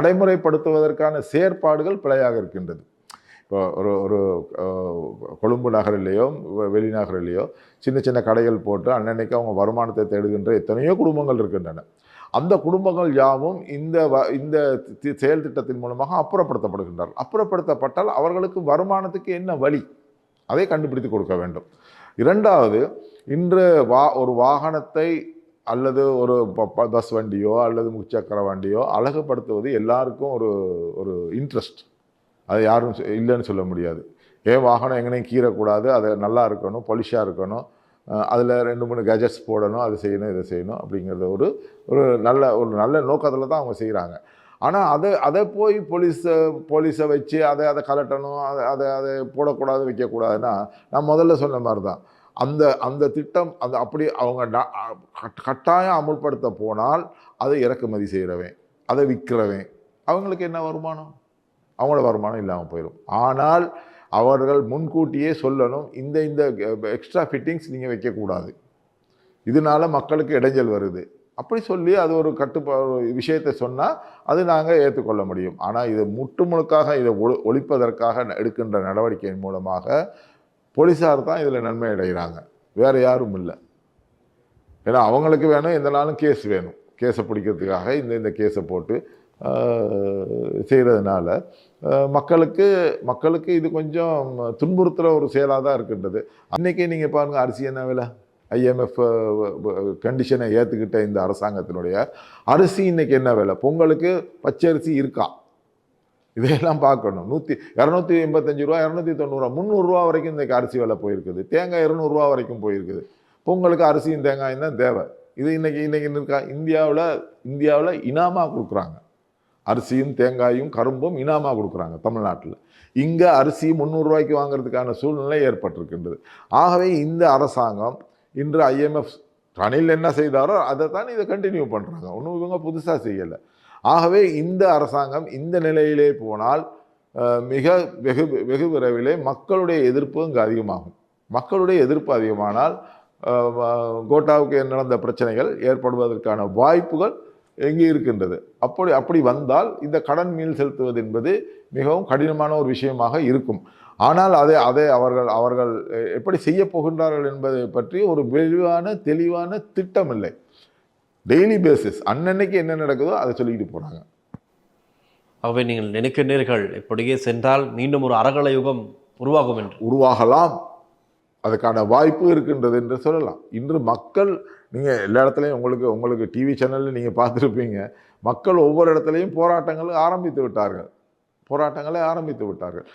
நடைமுறைப்படுத்துவதற்கான செயற்பாடுகள் பிழையாக இருக்கின்றது. இப்போ ஒரு ஒரு கொழும்பு நகரிலேயோ வெளிநகரிலேயோ சின்ன சின்ன கடைகள் போட்டு அன்னன்னைக்கு அவங்க வருமானத்தை தேடுகின்ற எத்தனையோ குடும்பங்கள் இருக்கின்றன. அந்த குடும்பங்கள் யாவும் இந்த வ இந்த தி- செயல் திட்டத்தின் மூலமாக அப்புறப்படுத்தப்படுகின்றார் அப்புறப்படுத்தப்பட்டால் அவர்களுக்கு வருமானத்துக்கு என்ன வழி? அதை கண்டுபிடித்து கொடுக்க வேண்டும். இரண்டாவது இன்று வா ஒரு வாகனத்தை அல்லது ஒரு ப- ப- பஸ் வண்டியோ அல்லது முச்சக்கர வண்டியோ அழகுபடுத்துவது எல்லாருக்கும் ஒரு ஒரு இன்ட்ரெஸ்ட் அது யாரும் இல்லைன்னு சொல்ல முடியாது. ஏன் வாகனம் எங்கனையும் கீறக்கூடாது. அது நல்லா இருக்கணும் பொலிஷாக இருக்கணும். அதில் ரெண்டு மூணு கெஜெட்ஸ் போடணும் அது செய்யணும் இதை செய்யணும் அப்படிங்கிறது ஒரு ஒரு நல்ல ஒரு நல்ல நோக்கத்தில் தான் அவங்க செய்கிறாங்க ஆனால் அதை அதை போய் போலீஸை போலீஸை வச்சு அதை அதை கலட்டணும் அதை அதை அதை போடக்கூடாது வைக்கக்கூடாதுன்னா நான் முதல்ல சொன்ன மாதிரி தான் அந்த அந்த திட்டம் அந்த அப்படி அவங்க கட்- கட்டாயம் அமுல்படுத்த போனால் அதை இறக்குமதி செய்கிறவன் அதை விற்கிறவன் அவங்களுக்கு என்ன வருமானம்? அவங்களோட வருமானம் இல்லாமல் போயிடும் ஆனால் அவர்கள் முன்கூட்டியே சொல்லணும் இந்த இந்த எக்ஸ்ட்ரா ஃபிட்டிங்ஸ் நீங்கள் வைக்கக்கூடாது. இதனால மக்களுக்கு இடைஞ்சல் வருது. அப்படி சொல்லி அது ஒரு கட்டுப்பா விஷயத்தை சொன்னால் அது நாங்கள் ஏற்றுக்கொள்ள முடியும். ஆனால் இதை முட்டு முழுக்காக இதை ஒழி ஒழிப்பதற்காக எடுக்கின்ற நடவடிக்கையின் மூலமாக போலீஸார் தான் இதில் நன்மை அடைகிறாங்க. வேறு யாரும் இல்லை. ஏன்னா அவங்களுக்கு வேணும் எந்த நாளும் கேஸ் வேணும். கேஸை பிடிக்கிறதுக்காக இந்த இந்த கேஸை போட்டு செய்கிறதுனால மக்களுக்கு மக்களுக்கு இது கொஞ்சம் துன்புறுத்துகிற ஒரு செயலாக தான் இருக்கின்றது. அன்றைக்கி நீங்கள் பாருங்கள் அரிசி என்ன விலை? ஐஎம்எஃப் கண்டிஷனை ஏற்றுக்கிட்ட இந்த அரசாங்கத்தினுடைய அரிசி இன்றைக்கி என்ன விலை? பொங்கலுக்கு பச்சரிசி இருக்கா? இதையெல்லாம் பார்க்கணும். நூற்றி இரநூத்தி எண்பத்தஞ்சு ரூபா இரநூத்தி தொண்ணூறுரூவா முந்நூறுரூவா வரைக்கும் இன்றைக்கி அரிசி விலை போயிருக்குது. தேங்காய் இரநூறுவா வரைக்கும் போயிருக்குது. பொங்கலுக்கு அரிசியும் தேங்காயும் தான் தேவை. இது இன்னைக்கு இன்னைக்கு இருக்கா இந்தியாவில் இந்தியாவில் இனாமா கொடுக்குறாங்க. அரிசியும் தேங்காயும் கரும்பும் இனாமா கொடுக்குறாங்க தமிழ்நாட்டில். இங்கே அரிசி முந்நூறுரூவாய்க்கு வாங்குறதுக்கான சூழ்நிலை ஏற்பட்டிருக்கின்றது. ஆகவே இந்த அரசாங்கம் இன்று ஐஎம்எஃப் ரணில் என்ன செய்தாரோ அதை தான் இதை கண்டினியூ பண்ணுறாங்க ஒன்றும் இவங்க புதுசாக செய்யலை. ஆகவே இந்த அரசாங்கம் இந்த நிலையிலே போனால் மிக வெகு வெகு விரைவிலே மக்களுடைய எதிர்ப்பு இங்கு அதிகமாகும். மக்களுடைய எதிர்ப்பு அதிகமானால் கோட்டாவுக்கு நடந்த பிரச்சனைகள் ஏற்படுவதற்கான வாய்ப்புகள் எங்கே இருக்கின்றது. அப்படி அப்படி வந்தால் இந்த கடன் மீள் செலுத்துவது என்பது மிகவும் கடினமான ஒரு விஷயமாக இருக்கும். ஆனால் அதை அதை அவர்கள் அவர்கள் எப்படி செய்ய போகின்றார்கள் என்பதை பற்றி ஒரு விரிவான தெளிவான திட்டம் இல்லை டெய்லி பேசிஸ் அன்னன்னைக்கு என்ன நடக்குதோ அதை சொல்லிக்கிட்டு போகிறாங்க ஆகவே நீங்கள் நினைக்கின்றீர்கள் இப்படியே சென்றால் மீண்டும் ஒரு அரகல யுகம் உருவாகும் என்று. உருவாகலாம். அதுக்கான வாய்ப்பு இருக்கின்றது என்று சொல்லலாம். இன்று மக்கள் நீங்கள் எல்லா இடத்துலையும் உங்களுக்கு உங்களுக்கு டிவி சேனலில் நீங்கள் பார்த்துருப்பீங்க. மக்கள் ஒவ்வொரு இடத்துலையும் போராட்டங்களை ஆரம்பித்து விட்டார்கள். போராட்டங்களை ஆரம்பித்து விட்டார்கள்.